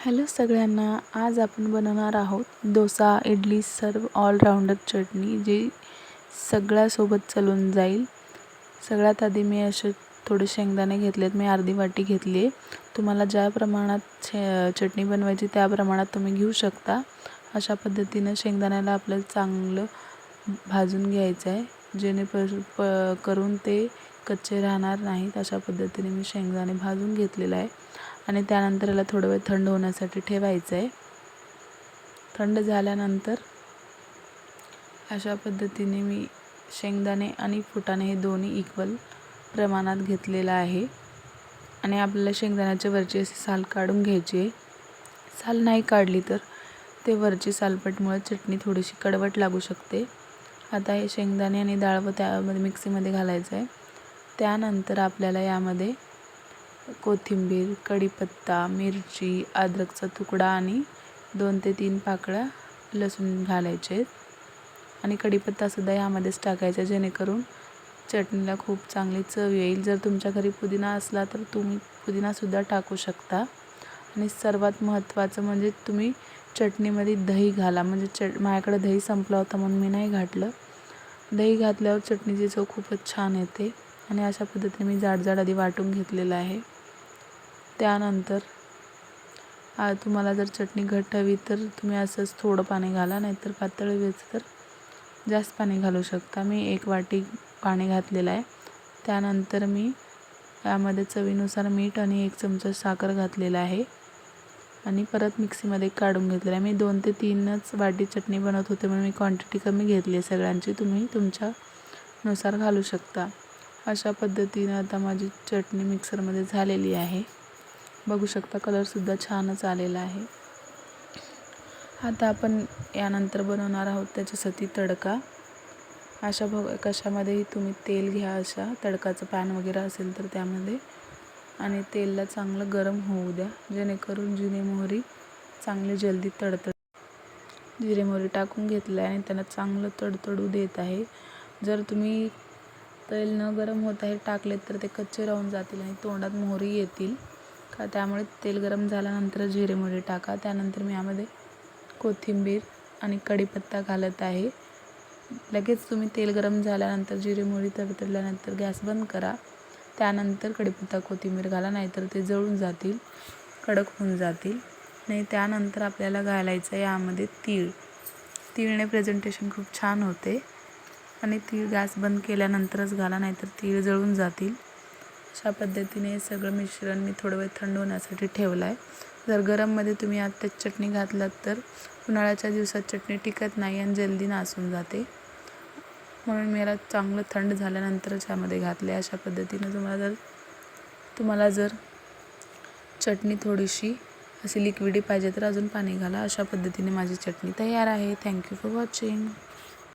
Hello सगळ्यांना आज आपण बनवणार आहोत डोसा इडली सर्व ऑलराऊंडर चटणी जी सगळ्यासोबत चलून जाईल. सगळ्यात आधी मी असे थोडे शेंगदाणे घेतलेत मी अर्धी वाटी घेतली आहे. तुम्हाला ज्या प्रमाणात शे चटणी बनवायची त्या प्रमाणात तुम्ही घेऊ शकता. अशा पद्धतीनं शेंगदाण्याला आपल्याला चांगलं भाजून घ्यायचं आहे. जेणेपर प करून ते कच्चे राहणार नाहीत अशा पद्धतीने मी शेंगदाणे भाजून घेतलेलं आहे. आणि त्यानंतर याला थोडं वेळ थंड होण्यासाठी ठेवायचं आहे थंड झाल्यानंतर अशा पद्धतीने मी शेंगदाणे आणि फुटाणे हे दोन्ही इक्वल प्रमाणात घेतलेलं आहे. आणि आपल्याला शेंगदाण्याची वरची अशी साल काढून घ्यायची आहे. साल नाही काढली तर ते वरची सालपटमुळे चटणी थोडीशी कडवट लागू शकते. आता हे शेंगदाणे आणि डाळ व त्यामध्ये मिक्सीमध्ये घालायचं आहे त्यानंतर आपल्याला यामध्ये कोथिंबीर कढीपत्ता मिरची अद्रकचा तुकडा आणि दोन ते तीन पाकळ्या लसूण घालायचे आहेत. आणि कढीपत्तासुद्धा यामध्येच टाकायचा जेणेकरून चटणीला खूप चांगली चव येईल. जर तुमच्या घरी पुदिना असला तर तुम्ही पुदिनासुद्धा टाकू शकता. आणि सर्वात महत्त्वाचं म्हणजे तुम्ही चटणीमध्ये दही घाला. म्हणजे चट माझ्याकडे दही संपला होता म्हणून मी नाही घातलं. दही घातल्यावर चटणीची चव खूपच छान येते. आणि अशा पद्धतीने मी जाड जाड आधी वाटून घेतलेलं आहे. त्यानंतर तुम्हाला जर चटणी घट्ट हवी तर तुम्ही असंच थोडं पाणी घाला नाहीतर पातळ हवी तर जास्त पाणी घालू शकता. मी एक वाटी पाणी घातलेलं आहे. त्यानंतर मी यामध्ये चवीनुसार मीठ आणि एक चमचा साखर घातलेला आहे. आणि परत मिक्सीमध्ये काढून घेतलेलं आहे. मी दोन ते तीनच वाटी चटणी बनवत होते म्हणून मी क्वांटिटी कमी घेतली आहे. सगळ्यांची तुम्ही तुमच्यानुसार घालू शकता. अशा पद्धतीनं आता माझी चटणी मिक्सरमध्ये झालेली आहे. बघू शकता कलरसुद्धा छानच आलेला आहे. आता आपण यानंतर बनवणार आहोत त्याच्यासाठी तडका. अशा भग कशामध्येही तुम्ही तेल घ्या अशा. तडकाचं पॅन वगैरे असेल तर त्यामध्ये. आणि तेलला चांगलं गरम होऊ द्या. जेणेकरून जिरे मोहरी चांगली जल्दी तडतड जिरे मोहरी टाकून घेतलं आहे आणि त्यांना चांगलं तडतडू देत आहे. जर तुम्ही तेल न गरम होत आहे टाकलेत तर ते कच्चे राहून जातील आणि तोंडात मोहरी येतील. टाका. त्यामुळे तेल गरम झाल्यानंतर जिरे मोहरी टाका. त्यानंतर मी यामध्ये कोथिंबीर आणि कढीपत्ता घालत आहे. लगेच तुम्ही तेल गरम झाल्यानंतर जिरे मोहरी तडतडल्यानंतर गॅस बंद करा. त्यानंतर कढीपत्ता कोथिंबीर घाला नाहीतर ते जळून जातील कडक होऊन जातील. आणि त्यानंतर आपल्याला घालायचं आहे यामध्ये तीळ. तीळने प्रेझेंटेशन खूप छान होते. आणि तीळ गॅस बंद केल्यानंतरच घाला नाहीतर तीळ जळून जातील. अशा पद्धतीने सगळं मिश्रण मी थोडं वेळ थंड होण्यासाठी ठेवलं आहे जर गरममध्ये तुम्ही आत्ताच चटणी घातलात तर उन्हाळ्याच्या दिवसात चटणी टिकत नाही आणि जल्दी नासून जाते. म्हणून मी याला चांगलं थंड झाल्यानंतरच ह्यामध्ये घातले अशा पद्धतीनं तुम्हाला जर तुम्हाला जर चटणी थोडीशी अशी लिक्विडी पाहिजे तर अजून पाणी घाला. अशा पद्धतीने माझी चटणी तयार आहे. Thank you for watching